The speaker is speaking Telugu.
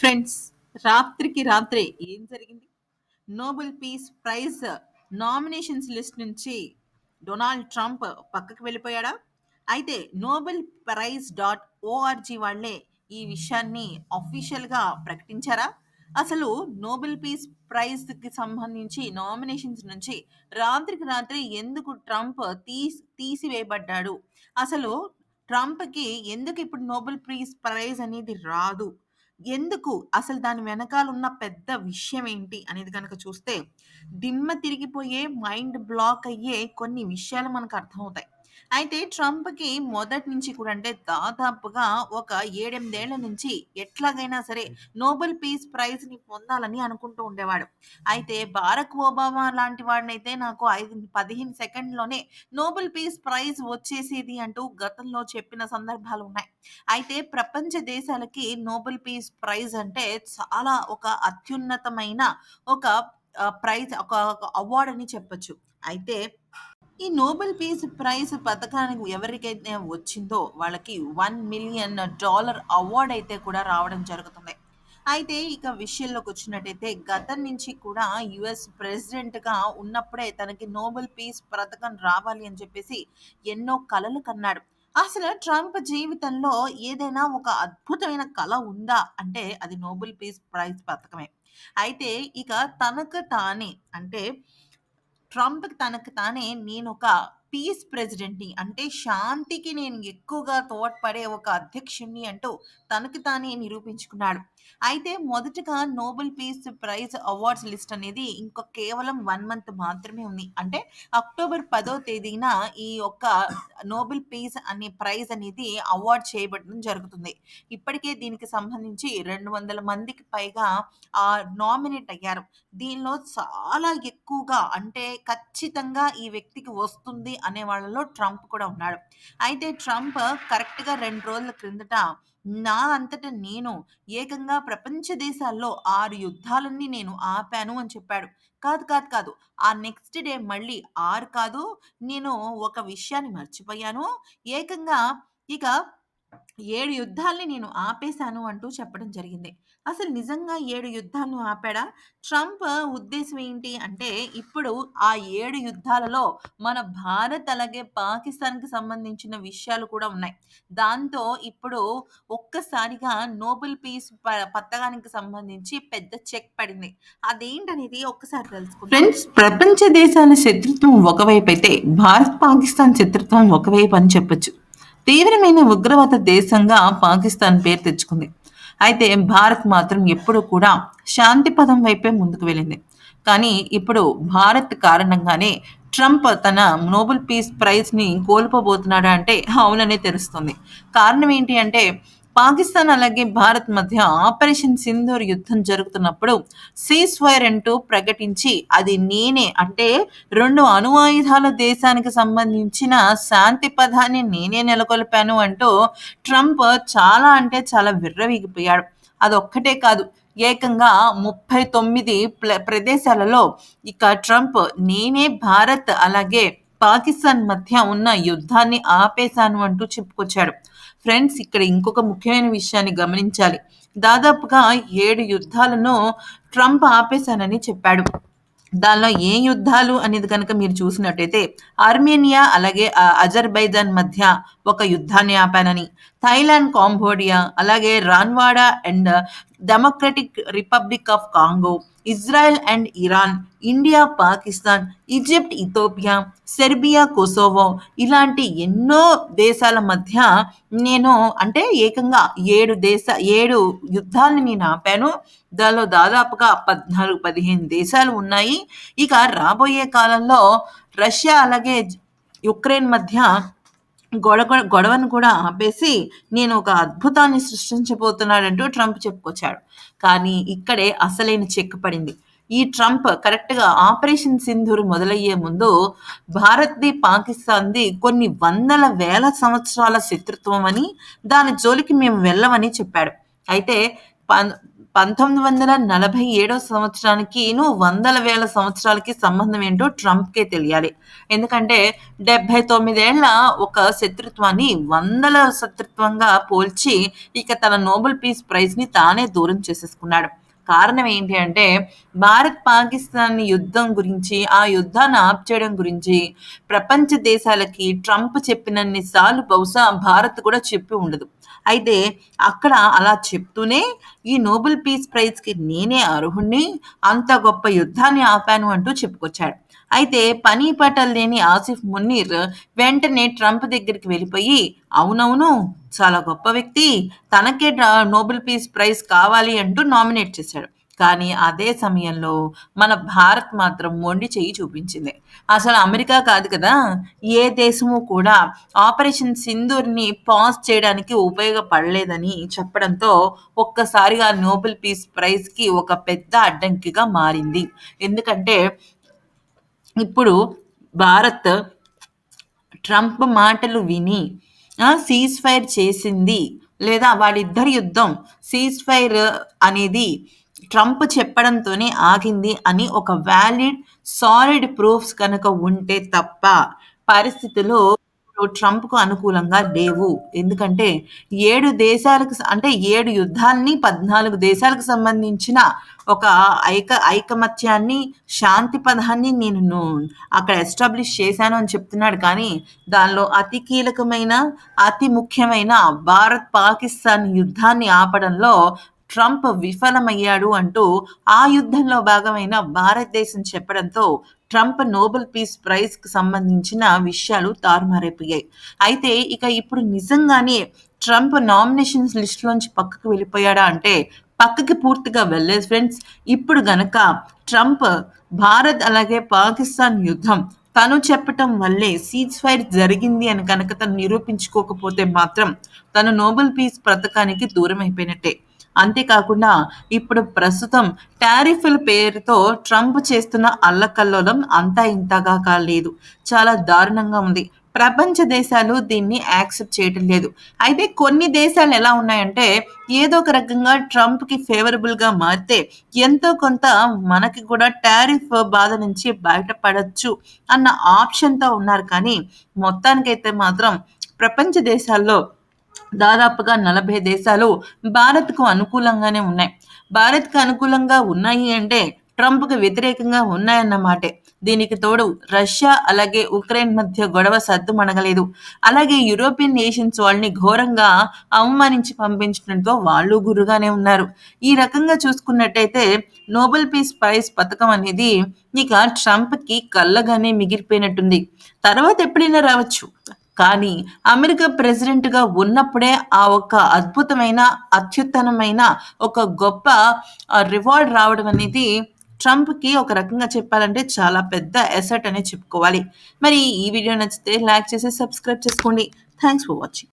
ఫ్రెండ్స్ రాత్రికి రాత్రే ఏం జరిగింది? Nobel peace prize nominations list నుంచి డొనాల్డ్ ట్రంప్ పక్కకు వెళ్ళిపోయాడా? అయితే నోబెల్ ప్రైజ్ డాట్ ఓఆర్జీ వాళ్ళే ఈ విషయాన్ని అఫీషియల్గా ప్రకటించారా? అసలు నోబెల్ పీస్ ప్రైజ్కి సంబంధించి నామినేషన్స్ నుంచి రాత్రికి రాత్రి ఎందుకు ట్రంప్ తీసి తీసివేయబడ్డాడు? అసలు ట్రంప్కి ఎందుకు ఇప్పుడు నోబెల్ ప్రీస్ ప్రైజ్ అనేది రాదు? ఎందుకు? అసలు దాని వెనకాల ఉన్న పెద్ద విషయం ఏంటి అనేది కనుక చూస్తే దిమ్మ తిరిగిపోయే మైండ్ బ్లాక్ అయ్యే కొన్ని విషయాలు మనకు అర్థమవుతాయి. అయితే ట్రంప్‌కి మొదటి నుంచి కూడా అంటే దాదాపుగా ఒక 7, 8 నుంచి ఎట్లాగైనా సరే నోబెల్ పీస్ ప్రైజ్‌ని పొందాలని అనుకుంటూ ఉండేవాడు. అయితే బారక్ ఒబామా లాంటి వాడినైతే నాకు 5, 15 సెకండ్‌లోనే నోబెల్ పీస్ ప్రైజ్ వచ్చేసేది అంటూ గతంలో చెప్పిన సందర్భాలు ఉన్నాయి అయితే ప్రపంచ దేశాలకి నోబెల్ పీస్ ప్రైజ్ అంటే చాలా ఒక అత్యున్నతమైన ఒక ప్రైజ్ ఒక ఒక అవార్డ్ అని చెప్పొచ్చు. అయితే ఈ నోబెల్ పీస్ ప్రైజ్ పథకానికి ఎవరికైతే వచ్చిందో వాళ్ళకి $1,000,000 అవార్డ్ అయితే కూడా రావడం జరుగుతుంది. అయితే ఇక విషయంలోకి వచ్చినట్టయితే గతం నుంచి కూడా యూఎస్ ప్రెసిడెంట్‌గా ఉన్నప్పుడే తనకి నోబెల్ పీస్ పథకం రావాలి అని చెప్పేసి ఎన్నో కలలు కన్నాడు. అసలు ట్రంప్ జీవితంలో ఏదైనా ఒక అద్భుతమైన కళ ఉందా అంటే అది నోబెల్ పీస్ ప్రైజ్ పథకమే. అయితే ఇక తనకు తానే అంటే ట్రంప్ తనకు తానే నేను ఒక పీస్ ప్రెసిడెంట్‌ని అంటే శాంతికి నేను ఎక్కువగా తోడ్పడే ఒక అధ్యక్షుణ్ణి అంటూ తనకు తానే నిరూపించుకున్నాడు. అయితే మొదటగా Nobel peace prize awards list అనేది ఇంకా కేవలం వన్ మంత్ మాత్రమే ఉంది. అంటే అక్టోబర్ పదో తేదీన ఈ యొక్క నోబెల్ పీస్ అనే ప్రైజ్ అనేది అవార్డ్ చేయబడడం జరుగుతుంది. ఇప్పటికే దీనికి సంబంధించి 200 మందికి పైగా నామినేట్ అయ్యారు. దీనిలో చాలా ఎక్కువగా అంటే ఖచ్చితంగా ఈ వ్యక్తికి వస్తుంది అనే వాళ్ళలో ట్రంప్ కూడా ఉన్నాడు. అయితే ట్రంప్ కరెక్ట్‌గా రెండు రోజుల క్రిందట నా అంతట నేను ఏకంగా ప్రపంచ దేశాల్లో ఆరు యుద్ధాలన్నీ నేను ఆపాను అని చెప్పాడు. కాదు, కాదు, కాదు. ఆ నెక్స్ట్ డే మళ్ళీ ఆరు కాదు నేను ఒక విషయాన్ని మర్చిపోయాను. ఏకంగా ఇక ఏడు యుద్ధాల్ని నేను ఆపేశాను అంటూ చెప్పడం జరిగింది. అసలు నిజంగా ఏడు యుద్ధాలను ఆపాడా? ట్రంప్ ఉద్దేశం ఏంటి అంటే ఇప్పుడు ఆ ఏడు యుద్ధాలలో మన భారత్ అలాగే పాకిస్తాన్‌కి సంబంధించిన విషయాలు కూడా ఉన్నాయి. దాంతో ఇప్పుడు ఒక్కసారిగా నోబెల్ పీస్ ప పథకానికి సంబంధించి పెద్ద చెక్ పడింది. అదేంటనేది ఒక్కసారి తెలుసుకుందాం. ఫ్రెండ్స్ ప్రపంచ దేశాల శత్రుత్వం అయితే భారత్, పాకిస్తాన్ శత్రుత్వం ఒకవైపు అని చెప్పొచ్చు. తీవ్రమైన ఉగ్రవాద దేశంగా పాకిస్తాన్ పేరు తెచ్చుకుంది. అయితే భారత్ మాత్రం ఎప్పుడూ కూడా శాంతి పదం వైపే ముందుకు వెళ్ళింది. కానీ ఇప్పుడు భారత్ కారణంగానే ట్రంప్ తన నోబెల్ పీస్ ప్రైజ్‌ని కోల్పోబోతున్నాడా అంటే అవుననే తెలుస్తుంది. కారణం ఏంటి అంటే పాకిస్తాన్ అలాగే భారత్ మధ్య ఆపరేషన్ సింధూర్ యుద్ధం జరుగుతున్నప్పుడు సీజ్ ఫైర్ అంటూ ప్రకటించి అది నేనే అంటే రెండు అణు ఆయుధాల దేశానికి సంబంధించిన శాంతి పదాన్ని నేనే నెలకొల్పాను అంటూ ట్రంప్ చాలా అంటే చాలా విర్రవీగిపోయాడు. అదొక్కటే కాదు ఏకంగా ముప్పై తొమ్మిది ప్రదేశాలలో ఇక ట్రంప్ నేనే భారత్ అలాగే పాకిస్తాన్ మధ్య ఉన్న యుద్ధాన్ని ఆపేశాను అంటూ చెప్పుకొచ్చాడు. ఫ్రెండ్స్ ఇక్కడ ఇంకొక ముఖ్యమైన విషయాన్ని గమనించాలి. దాదాపుగా ఏడు యుద్ధాలను ట్రంప్ ఆపేశానని చెప్పాడు. దానిలో ఏ యుద్ధాలు అనేది కనుక మీరు చూసినట్టయితే ఆర్మేనియా అలాగే అజర్బైజాన్ మధ్య ఒక యుద్ధాన్ని ఆపానని, థాయిలాండ్, కాంబోడియా అలాగే Rwanda and Democratic Republic of Congo, Israel and Iran, India, Pakistan, Egypt, Ethiopia Serbia, Kosovo ఇలాంటి ఎన్నో దేశాల మధ్య నేను అంటే ఏకంగా ఏడు దేశ ఏడు యుద్ధాలను నేను ఆపాను. దానిలో దాదాపుగా 14, 15 దేశాలు ఉన్నాయి. ఇక రాబోయే కాలంలో రష్యా అలాగే యుక్రెయిన్ మధ్య గొడవ గొడవను కూడా ఆపేసి నేను ఒక అద్భుతాన్ని సృష్టించబోతున్నాడంటూ ట్రంప్ చెప్పుకొచ్చాడు. కానీ ఇక్కడే అసలైన చెక్ పడింది. ఈ ట్రంప్ కరెక్ట్‌గా ఆపరేషన్ సింధూర్ మొదలయ్యే ముందు భారత్‌ది, పాకిస్తాన్‌ది కొన్ని వందల వేల సంవత్సరాల శత్రుత్వం అని, దాని జోలికి మేము వెళ్ళమని చెప్పాడు. అయితే పన్ పంతొమ్మిది వందల నలభై ఏడో సంవత్సరానికిను వందల వేల సంవత్సరాలకి సంబంధం ఏంటో ట్రంప్కే తెలియాలి. ఎందుకంటే డెబ్బై తొమ్మిదేళ్ళ ఒక శత్రుత్వాన్ని వందల శత్రుత్వంగా పోల్చి ఇక తన నోబెల్ పీస్ ప్రైజ్ని తానే దూరం చేసేసుకున్నాడు. కారణం ఏంటి అంటే భారత్ పాకిస్తాన్ యుద్ధం గురించి ఆ యుద్ధాన్ని ఆప్ చేయడం గురించి ప్రపంచ దేశాలకి ట్రంప్ చెప్పినన్ని సార్లు బహుశా భారత్ కూడా చెప్పి ఉండదు. అయితే అక్కడ అలా చెప్తూనే ఈ నోబెల్ పీస్ ప్రైజ్కి నేనే అర్హుణ్ణి అంత గొప్ప యుద్ధాన్ని ఆపాను అంటూ చెప్పుకొచ్చాడు. అయితే పని పటల్ లేని ఆసిఫ్ మున్నీర్ వెంటనే ట్రంప్ దగ్గరికి వెళ్ళిపోయి అవునవును చాలా గొప్ప వ్యక్తి తనకే నోబెల్ పీస్ ప్రైజ్ కావాలి అంటూ నామినేట్ చేశాడు. కానీ అదే సమయంలో మన భారత్ మాత్రం మొండి చేయి చూపించింది. అసలు అమెరికా కాదు కదా ఏ దేశము కూడా ఆపరేషన్ సింధూర్ని పాజ్ చేయడానికి ఉపయోగపడలేదని చెప్పడంతో ఒక్కసారిగా నోబెల్ పీస్ ప్రైజ్కి ఒక పెద్ద అడ్డంకిగా మారింది. ఎందుకంటే ఇప్పుడు భారత్ ట్రంప్ మాటలు విని సీజ్ ఫైర్ చేసింది లేదా వాళ్ళిద్దరి యుద్ధం సీజ్ ఫైర్ అనేది ట్రంప్ చెప్పడంతోనే ఆగింది అని ఒక వ్యాలిడ్ సాలిడ్ ప్రూఫ్స్ కనుక ఉంటే తప్ప పరిస్థితులు ట్రంప్కు అనుకూలంగా లేవు. ఎందుకంటే ఏడు దేశాలకు అంటే ఏడు యుద్ధాన్ని పద్నాలుగు దేశాలకు సంబంధించిన ఒక ఐక ఐకమత్యాన్ని శాంతి పదాన్ని నేను అక్కడ ఎస్టాబ్లిష్ చేశాను అని చెప్తున్నాడు. కానీ దానిలో అతి కీలకమైన అతి ముఖ్యమైన భారత్ పాకిస్తాన్ యుద్ధాన్ని ఆపడంలో ట్రంప్ విఫలమయ్యాడు అంటూ ఆ యుద్ధంలో భాగమైన భారతదేశం చెప్పడంతో ట్రంప్ నోబెల్ పీస్ ప్రైజ్కు సంబంధించిన విషయాలు తారుమారైపోయాయి. అయితే ఇక ఇప్పుడు నిజంగానే ట్రంప్ నామినేషన్స్ లిస్టులోంచి పక్కకు వెళ్ళిపోయాడా అంటే పక్కకి పూర్తిగా వెళ్ళలేదు ఫ్రెండ్స్. ఇప్పుడు గనక ట్రంప్ భారత్ అలాగే పాకిస్తాన్ యుద్ధం తను చెప్పటం వల్లే సీజ్ ఫైర్ జరిగింది అని కనుక తను నిరూపించుకోకపోతే మాత్రం తను నోబెల్ పీస్ పథకానికి దూరం అయిపోయినట్టే అంతేకాకుండా ఇప్పుడు ప్రస్తుతం టారిఫ్ల పేరుతో ట్రంప్ చేస్తున్న అల్లకల్లోలం అంతా ఇంతగా కాలేదు. చాలా దారుణంగా ఉంది. ప్రపంచ దేశాలు దీన్ని యాక్సెప్ట్ చేయటం లేదు. అయితే కొన్ని దేశాలు ఎలా ఉన్నాయంటే ఏదో ఒక రకంగా ట్రంప్కి ఫేవరబుల్గా మారితే ఎంతో కొంత మనకి కూడా టారిఫ్ బాధ నుంచి బయటపడచ్చు అన్న ఆప్షన్తో ఉన్నారు. కానీ మొత్తానికైతే మాత్రం ప్రపంచ దేశాల్లో దాదాపుగా నలభై దేశాలు భారత్కు అనుకూలంగానే ఉన్నాయి. భారత్కు అనుకూలంగా ఉన్నాయి అంటే ట్రంప్కు వ్యతిరేకంగా ఉన్నాయన్నమాటే దీనికి తోడు రష్యా అలాగే ఉక్రెయిన్ మధ్య గొడవ సద్దుమణగలేదు అలాగే యూరోపియన్ నేషన్స్ వాళ్ళని ఘోరంగా అవమానించి పంపించడంతో వాళ్ళు గురుగానే ఉన్నారు. ఈ రకంగా చూసుకున్నట్టయితే నోబెల్ పీస్ ప్రైజ్ పథకం అనేది ఇక ట్రంప్కి కళ్ళగానే మిగిలిపోయినట్టుంది. తర్వాత ఎప్పుడైనా రావచ్చు. కానీ అమెరికా ప్రెసిడెంట్గా ఉన్నప్పుడే ఆ ఒక అద్భుతమైన అత్యుత్తమమైన ఒక గొప్ప రివార్డ్ రావడం అనేది ట్రంప్కి ఒక రకంగా చెప్పాలంటే చాలా పెద్ద ఎసెట్ అనే చెప్పుకోవాలి. మరి ఈ వీడియో నచ్చితే లైక్ చేసి సబ్స్క్రైబ్ చేసుకోండి. Thanks for watching